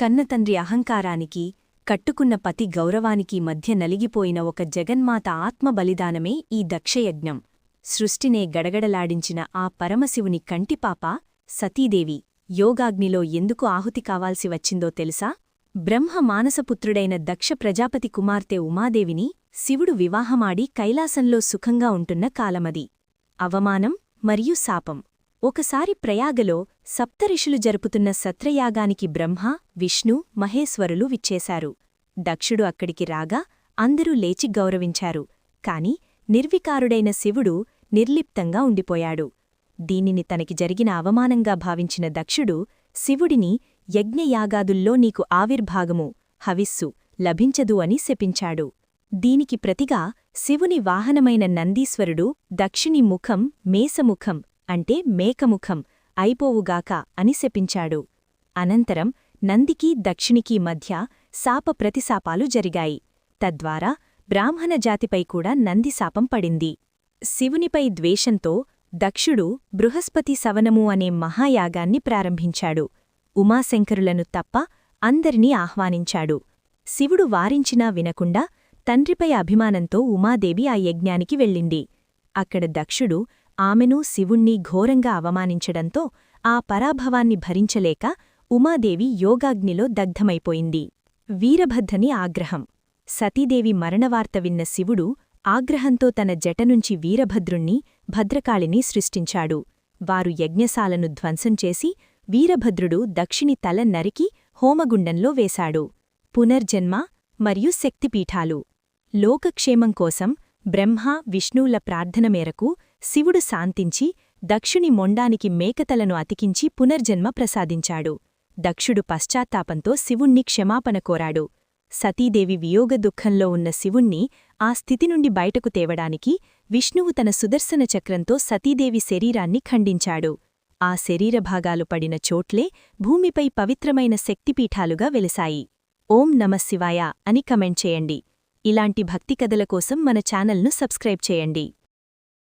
కన్నతండ్రి అహంకారానికి కట్టుకున్న పతి గౌరవానికి మధ్య నలిగిపోయిన ఒక జగన్మాత ఆత్మ బలిదానమే ఈ దక్షయజ్ఞం. సృష్టినే గడగడలాడించిన ఆ పరమశివుని కంటిపాప సతీదేవి యోగాగ్నిలో ఎందుకు ఆహుతి కావాల్సి వచ్చిందో తెలుసా? బ్రహ్మ మానసపుత్రుడైన దక్ష ప్రజాపతి కుమార్తె ఉమాదేవిని శివుడు వివాహమాడి కైలాసంలో సుఖంగా ఉంటున్న కాలమది. అవమానం మరియు శాపం. ఒకసారి ప్రయాగలో సప్తఋషులు జరుపుతున్న సత్రయాగానికి బ్రహ్మ విష్ణు మహేశ్వరులు విచ్చేశారు. దక్షుడు అక్కడికి రాగా అందరూ లేచి గౌరవించారు. కాని నిర్వికారుడైన శివుడు నిర్లిప్తంగా ఉండిపోయాడు. దీనిని తనకి జరిగిన అవమానంగా భావించిన దక్షుడు శివుడిని యజ్ఞయాగాదుల్లో నీకు ఆవిర్భాగము హవిస్సు లభించదు అని శపించాడు. దీనికి ప్రతిగా శివుని వాహనమైన నందీశ్వరుడు దక్షిణి ముఖం మేసముఖం అంటే మేకముఖం అయిపోవుగాక అని శపించాడు. అనంతరం నందికి దక్షిణికీ మధ్య శాప ప్రతిశాపాలు జరిగాయి. తద్వారా బ్రాహ్మణ జాతిపై కూడా నందిశాపం పడింది. శివునిపై ద్వేషంతో దక్షుడు బృహస్పతి సవనము అనే మహాయాగాన్ని ప్రారంభించాడు. ఉమాశంకరులను తప్ప అందరినీ ఆహ్వానించాడు. శివుడు వారించినా వినకుండా తండ్రిపై అభిమానంతో ఉమాదేవి ఆ యజ్ఞానికి వెళ్ళింది. అక్కడ దక్షుడు ఆమెను శివుణ్ణి ఘోరంగా అవమానించడంతో ఆ పరాభవాన్ని భరించలేక ఉమాదేవి యోగాగ్నిలో దగ్ధమైపోయింది. వీరభద్రని ఆగ్రహం. సతీదేవి మరణవార్త విన్న శివుడు ఆగ్రహంతో తన జటనుంచి వీరభద్రుణ్ణి భద్రకాళిని సృష్టించాడు. వారు యజ్ఞశాలను ధ్వంసం చేసి వీరభద్రుడు దక్షిణి తల నరికి హోమగుండంలో వేశాడు. పునర్జన్మ మరియు శక్తిపీఠాలు. లోకక్షేమం కోసం బ్రహ్మ విష్ణువుల ప్రార్థన మేరకు శివుడు శాంతించి దక్షుని మొండానికి మేకతలను అతికించి పునర్జన్మ ప్రసాదించాడు. దక్షుడు పశ్చాత్తాపంతో శివుణ్ణి క్షమాపణ కోరాడు. సతీదేవి వియోగ దుఃఖంలో ఉన్న శివుణ్ణి ఆ స్థితి నుండి బయటకు తేవడానికి విష్ణువు తన సుదర్శన చక్రంతో సతీదేవి శరీరాన్ని ఖండించాడు. ఆ శరీరభాగాలు పడిన చోట్లే భూమిపై పవిత్రమైన శక్తిపీఠాలుగా వెలిశాయి ఓం నమశివాయ అని కమెంట్ చేయండి. ఇలాంటి భక్తి కథల కోసం మన ఛానల్ను సబ్స్క్రైబ్ చేయండి.